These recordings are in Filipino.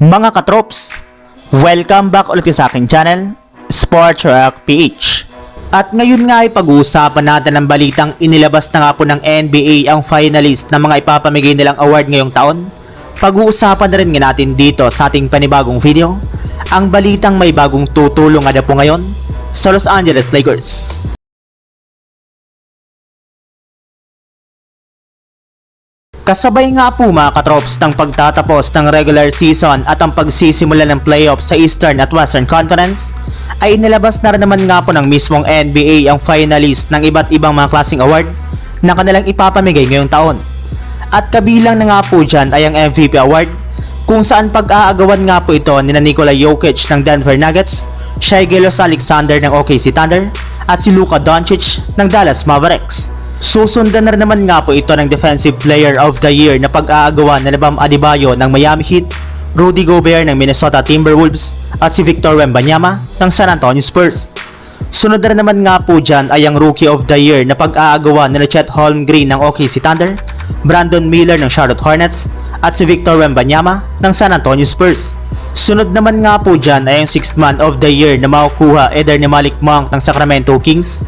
Mga katrops, welcome back ulit sa aking channel, Sports Rock PH. At ngayon nga ay pag-uusapan natin ang balitang inilabas na nga po ng NBA ang finalist ng mga ipapamigay nilang award ngayong taon. Pag-uusapan na rin nga natin dito sa ating panibagong video, ang balitang may bagong tutulong nga na po ngayon sa Los Angeles Lakers. Kasabay nga po mga katrops ng pagtatapos ng regular season at ang pagsisimula ng playoffs sa Eastern at Western Conference, ay inilabas na rin naman nga po ng mismong NBA ang finalist ng iba't ibang mga klaseng award na kanilang ipapamigay ngayong taon. At kabilang na nga po dyan ay ang MVP award kung saan pag-aagawan nga po ito ni Nikola Jokic ng Denver Nuggets, Shai Gilgeous Alexander ng OKC Thunder, at si Luka Doncic ng Dallas Mavericks. Susundan na naman nga po ito ng Defensive Player of the Year na pag-aagawan na Bam Adebayo ng Miami Heat, Rudy Gobert ng Minnesota Timberwolves at si Victor Wembanyama ng San Antonio Spurs. Sunod na naman nga po dyan ay ang Rookie of the Year na pag-aagawan na Chet Holmgren ng OKC Thunder, Brandon Miller ng Charlotte Hornets at si Victor Wembanyama ng San Antonio Spurs. Sunod naman nga po dyan ay ang 6th Man of the Year na makukuha either ni Malik Monk ng Sacramento Kings,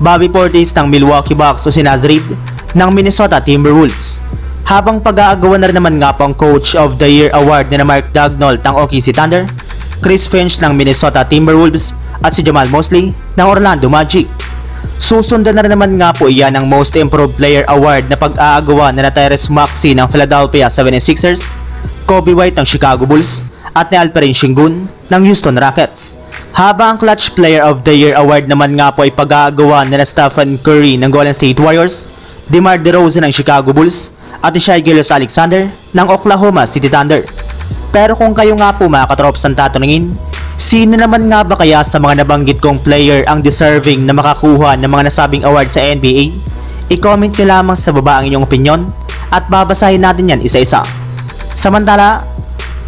Bobby Portis ng Milwaukee Bucks o si Naz ng Minnesota Timberwolves. Habang pag-aagawan na rin naman nga po ang Coach of the Year Award ni na Mark Dagnall ng OKC Thunder, Chris Finch ng Minnesota Timberwolves at si Jamal Mosley ng Orlando Magic. Susundan na rin naman nga po iyan ang Most Improved Player Award na pag-aagawan na Tyrese Maxey ng Philadelphia 76ers, Kobe White ng Chicago Bulls at ni Alperen Sengun ng Houston Rockets. Habang ang Clutch Player of the Year Award naman nga po ay pag-aagawan na Stephen Curry ng Golden State Warriors, DeMar DeRozan ng Chicago Bulls at Shai Gilgeous Alexander ng Oklahoma City Thunder. Pero kung kayo nga po mga katrops ang tatanungin, sino naman nga ba kaya sa mga nabanggit kong player ang deserving na makakuha ng mga nasabing award sa NBA? I-comment nyo lamang sa baba ang inyong opinion at babasahin natin yan isa-isa. Samantala,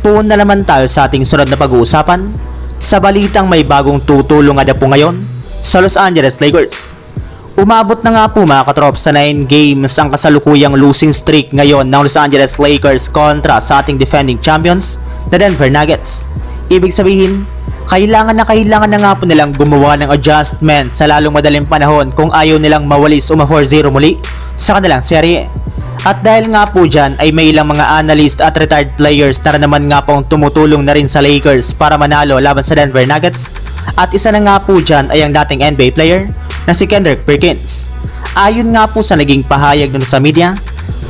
puun na naman tayo sa ating sunod na pag-uusapan sa balitang may bagong tutulong na po ngayon sa Los Angeles Lakers. Umabot na nga po mga katrop sa 9 games ang kasalukuyang losing streak ngayon ng Los Angeles Lakers kontra sa ating defending champions na Denver Nuggets. Ibig sabihin, kailangan na kailangan na nga po nilang gumawa ng adjustment sa lalong madaling panahon kung ayaw nilang mawalis o ma-4-0 muli sa kanilang serye. At dahil nga po dyan ay may ilang mga analyst at retired players na naman nga pong tumutulong na rin sa Lakers para manalo laban sa Denver Nuggets. At isa na nga po dyan ay ang dating NBA player na si Kendrick Perkins. Ayon nga po sa naging pahayag nun sa media,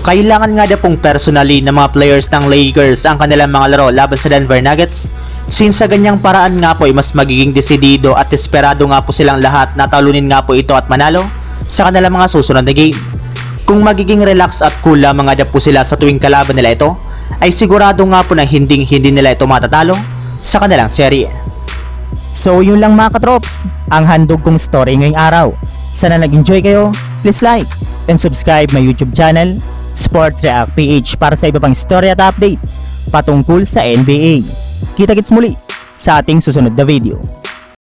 kailangan nga na pong personally ng mga players ng Lakers ang kanilang mga laro laban sa Denver Nuggets since sa ganyang paraan nga po ay mas magiging desidido at desperado nga po silang lahat na talunin nga po ito at manalo sa kanilang mga susunod na game. Kung magiging relax at cool lamang nga po sila sa tuwing kalaban nila ito, ay sigurado nga po na hinding hindi nila ito matatalo sa kanilang serye. So yun lang mga katrops, ang handog kong story ngayong araw. Sana nag-enjoy kayo, please like and subscribe my YouTube channel, Sports React PH para sa iba pang story at update patungkol sa NBA. Kita-kits muli sa ating susunod na video.